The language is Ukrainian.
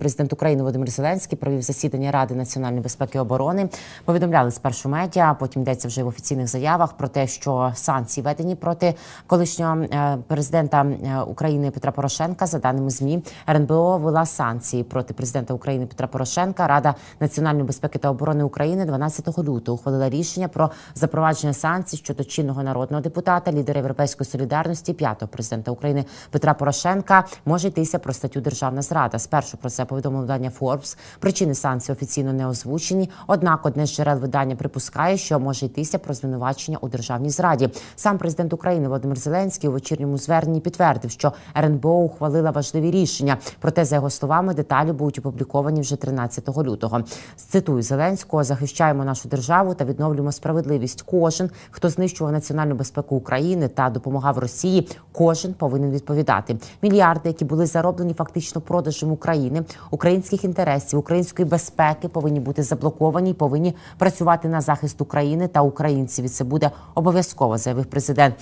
Президент України Володимир Зеленський провів засідання Ради національної безпеки і оборони. Повідомляли спершу медіа. Потім йдеться вже в офіційних заявах про те, що санкції введені проти колишнього е, президента е, України Петра Порошенка. За даними змі, РНБО вела санкції проти президента України Петра Порошенка. Рада національної безпеки та оборони України 12 лютого ухвалила рішення про запровадження санкцій щодо чинного народного депутата, лідера Європейської солідарності, п'ятого президента України Петра Порошенка. Може йтися про статтю Державна зрада. Спершу про це повідомив видання Forbes. Причини санкцій офіційно не озвучені. Однак, одне з джерел видання припускає, що може йтися про звинувачення у державній зраді. Сам президент України Володимир Зеленський у вечірньому зверненні підтвердив, що РНБО ухвалила важливі рішення. Проте, за його словами, деталі будуть опубліковані вже 13 лютого. Цитую Зеленського: захищаємо нашу державу та відновлюємо справедливість. Кожен, хто знищував національну безпеку України та допомагав Росії, кожен повинен відповідати. Мільярди, які були зароблені фактично продажем України, українських інтересів, української безпеки, повинні бути заблоковані, і повинні працювати на захист України та українців. І це буде обов'язково, заявив президент.